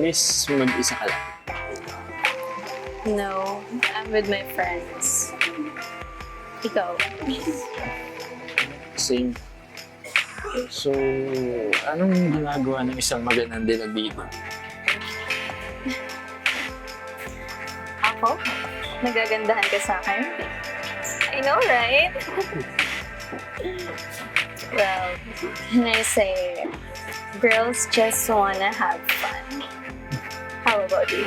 Miss, mag-isa ka lang. No, I'm with my friends. Ikaw? Same. So, anong ginagawa ng isang magandang dilag dito? Ako? Nagagandahan ka sa akin? I know, right? well, can I say, girls just wanna have fun. How about you?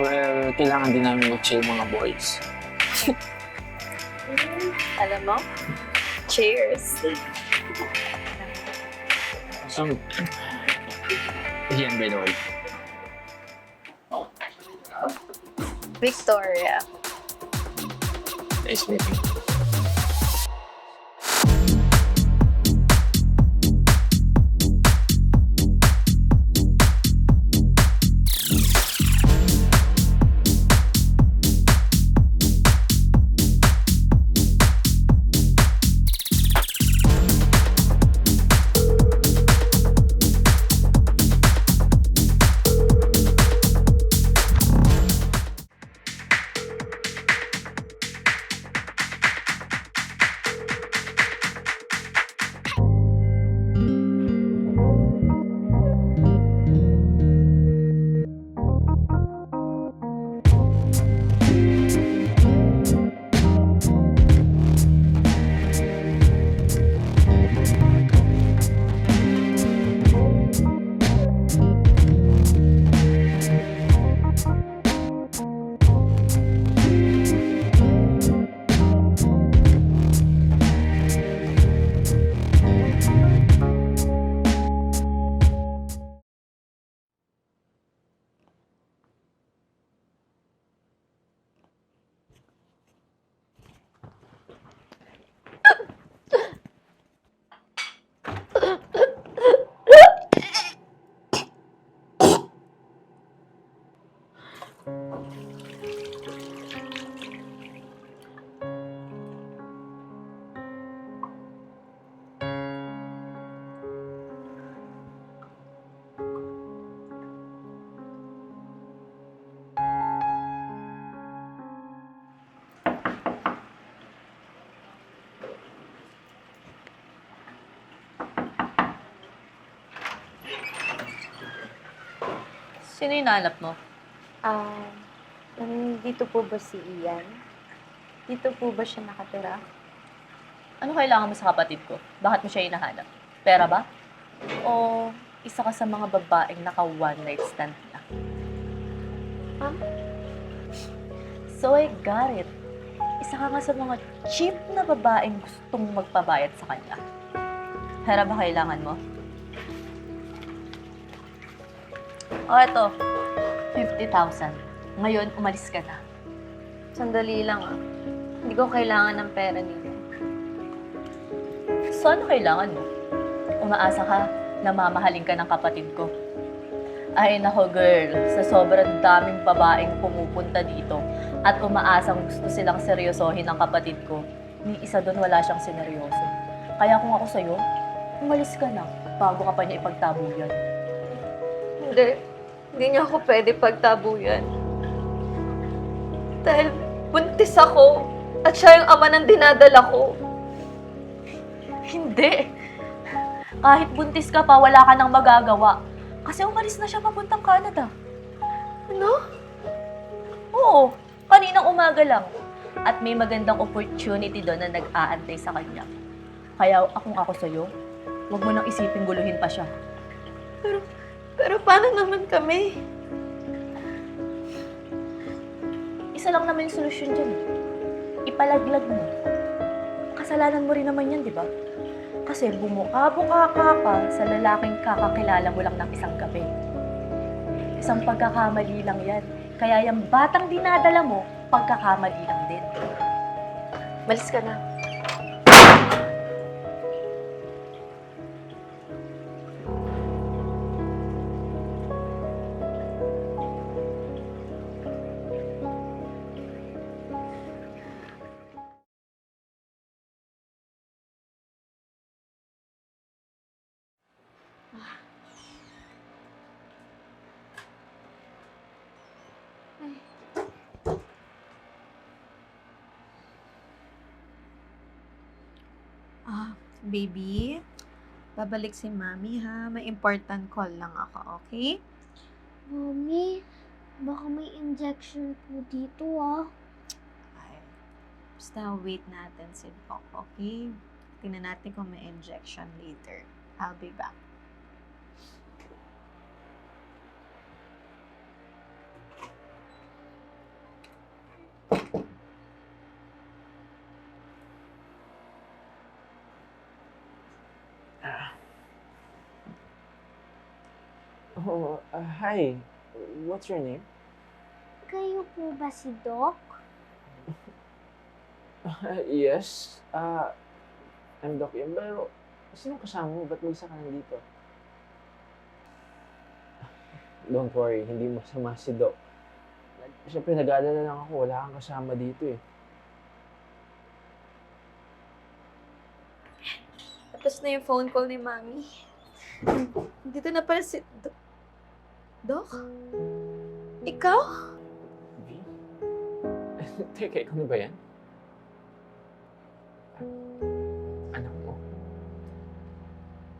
Well, kailangan din namin mag-chill mga boys. Alam mo? Cheers! So, yan by the way. Victoria. Nice meeting you. Sino yung nahanap mo? Ah, dito po ba si Ian? Dito po ba siya nakatira? Ano kailangan mo sa kapatid ko? Bakit mo siya hinahanap? Pera ba? O isa ka sa mga babaeng naka one night stand na? Huh? So I got it. Isa ka nga sa mga cheap na babaeng gustong magpabayad sa kanya. Pera ba kailangan mo? O eto, 50,000. Ngayon, umalis ka na. Sandali lang ah. Hindi ko kailangan ng pera nito. So ano kailangan mo? Umaasa ka na mamahalin ka ng kapatid ko. Ay nako girl, sa sobrang daming babaeng pumupunta dito at umaasang gusto silang seryosohin ng kapatid ko, ni isa doon wala siyang sineryoso. Kaya kung ako sa'yo, umalis ka na bago ka pa niya ipagtabuyan. Hindi. Hindi niya ako pwede pagtabuyan. Dahil buntis ako at siya yung ama ng dinadala ko. Hindi! Kahit buntis ka pa, wala ka nang magagawa. Kasi umalis na siya papuntang Canada. Ano? Oo, kaninang umaga lang. At may magandang opportunity doon na nag-aantay sa kanya. Kaya akong ako sa'yo, huwag mo nang isipin guluhin pa siya. Pero, pero paano naman kami? Isa lang naman yung solusyon dyan. Ipalaglag mo. Kasalanan mo rin naman yan, di ba? Kasi bumuka-buka ka pa sa lalaking kakakilala mo lang ng isang gabi. Isang pagkakamali lang yan. Kaya yung batang dinadala mo, pagkakamali lang din. Malis ka na. Baby, babalik si mami ha. May important call lang ako, okay? Mommy, baka may injection po dito ah. Ay, basta wait natin si Doc, okay? Tingnan natin kung may injection later. I'll be back. Oh, uh, hi. What's your name? Kayo po ba si Doc? yes. Uh, I'm Doc Ian. Pero, sino kasama mo? Ba't mag-isa ka nandito? Don't worry, hindi masama si Doc. Siyempre, nag-aalala lang ako. Wala kang kasama dito eh. Tapos na yung phone call ni mami. Dito na pala si Doc. Doc? Ikaw? V? Teka, ikaw na ba yan? Anak mo?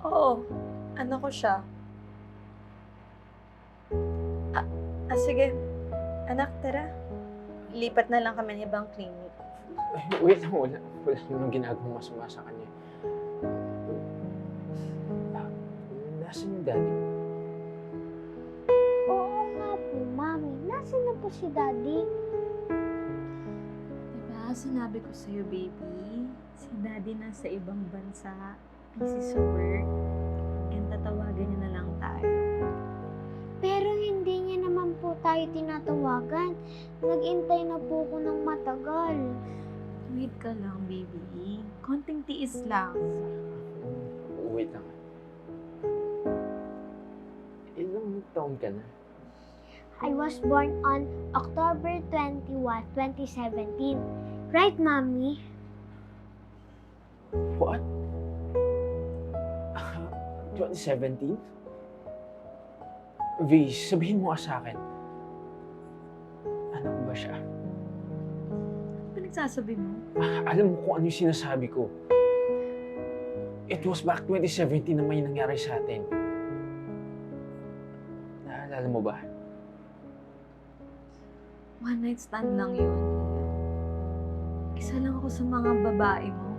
Oo. Ano ko siya? Ah, ah, sige. Anak, tara. Lipat na lang kami ng ibang clinic. Ay, wait lang, wala. Wala namang ginagawang masama sa kanya. Ah, Nasaan yung daddy mo? Nasaan na po si Daddy? Diba, sinabi ko sa'yo, baby, si daddy nasa ibang bansa, busy sa work, and tatawagan niya na lang tayo. Pero hindi niya naman po tayo tinatawagan. Nag-intay na po ko ng matagal. Wait ka lang, baby. Konting tiis lang. Wait lang. Ilang taon ka na? I was born on October 21, 2017. Right, Mommy? What? Ah, 2017? V, sabihin mo nga sa akin. Anak ko ba siya? Ano pinagsasabi mo? Ah, alam mo kung ano yung sinasabi ko. It was back 2017 na may nangyari sa atin. Naalala mo ba? One night stand lang yun. Isa lang ako sa mga babae mo.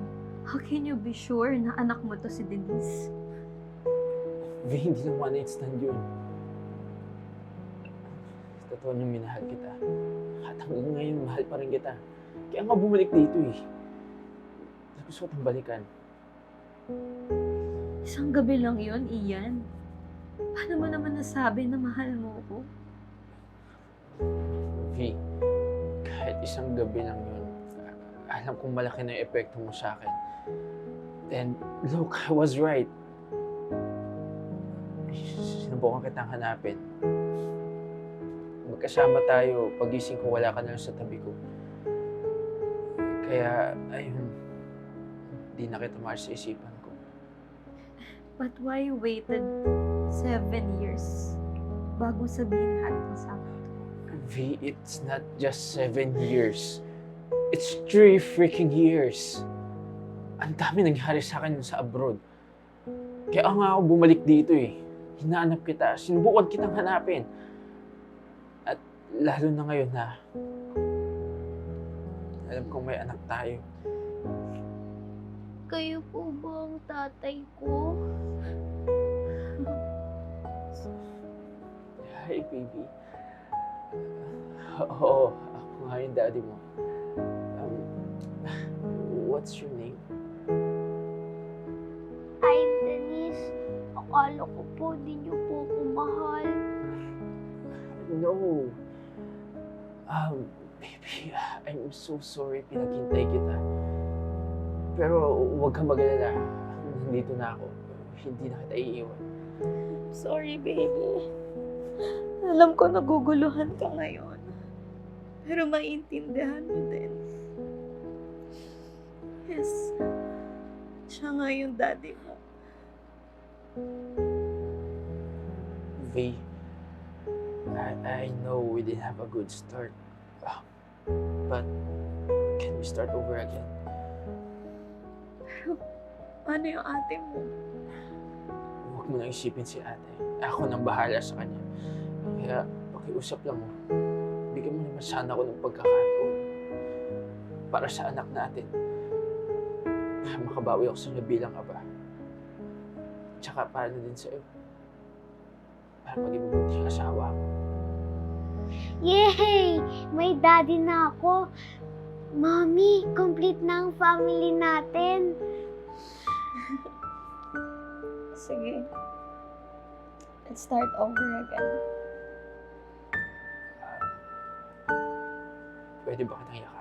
How can you be sure na anak mo to si Denise? V, hindi lang one night stand yun. Sa totoo niyang minahal kita. At hanggang ngayon, mahal pa rin kita. Kaya nga bumalik dito eh. Tapos gusto ko itong balikan. Isang gabi lang yun, Ian. Paano mo naman nasabi na mahal mo ko? V, kahit isang gabi lang yun, alam kong malaki na yung epekto mo sa akin. And look, I was right. Sinubukan kitang hanapin. Magkasama tayo, pagising ko wala ka na lang sa tabi ko. Kaya, ayun, hindi na kita maalis sa isipan ko. But why you waited seven years bago sabihin lahat sa akin? V, it's not just seven years. It's three freaking years. Ang dami nangyari sa akin sa abroad. Kaya nga ako bumalik dito eh. Hinahanap kita. Sinubukan kitang hanapin. At lalo na ngayon na alam kong may anak tayo. Kayo po ba ang tatay ko? Hi, baby. Oo, ako nga yung daddy mo. Um, what's your name? I'm Denise. Akala ko po di niyo po ako mahal. No. Um, baby, I'm so sorry pinaghintay kita. Pero huwag kang mag-alala. Nandito na ako. Hindi na kita iiwan. Sorry, baby. Alam ko naguguluhan ka ngayon. Pero maintindihan mo din. Yes. Siya nga yung daddy mo. V, I, I know we didn't have a good start. Ah, But can we start over again? Paano yung ate mo? Huwag mo nang isipin si ate. Ako nang bahala sa kanya. Kaya, pakiusap lang mo. Bigyan mo naman sana ako ng pagkakataon. Para sa anak natin. Para makabawi ako sa inyo bilang aba. Tsaka para na din sa'yo. Para maging mabuting asawa ko. Yay! May daddy na ako. Mommy, complete na ang family natin. Sige. Let's start over again. Pwede ba kitang yakapin?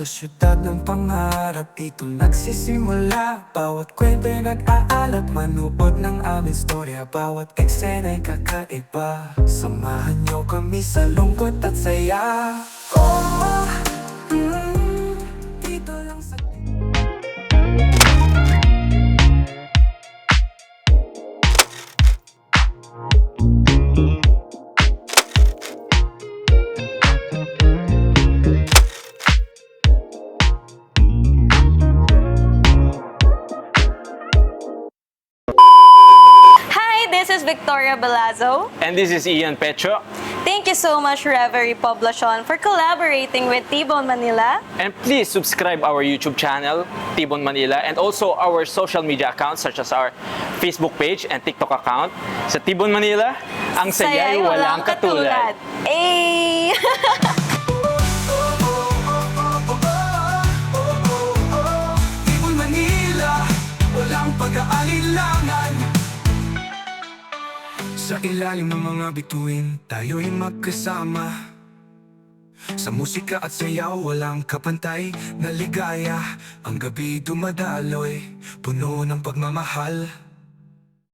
Sa syudad ng pangarap Dito nagsisimula. Bawat kwenta'y nag-aalap Manuod ng aming storya. Bawat eksena'y kakaiba. Samahan niyo kami sa lungkot at saya. Oh, mm, dito lang sa is Victoria Belazo. And this is Ian Petro. Thank you so much, Reverie Poblacion, for collaborating with T-Bone Manila. And please subscribe our YouTube channel, Tibon Manila, and also our social media accounts such as our Facebook page and TikTok account. Sa Tibon Manila, ang saya'y walang katulad. Eh! Tibon Ilalim ng mga bituin. Tayo'y magkasama. Sa musika at sayaw Walang kapantay na ligaya. Ang gabi dumadaloy Puno ng pagmamahal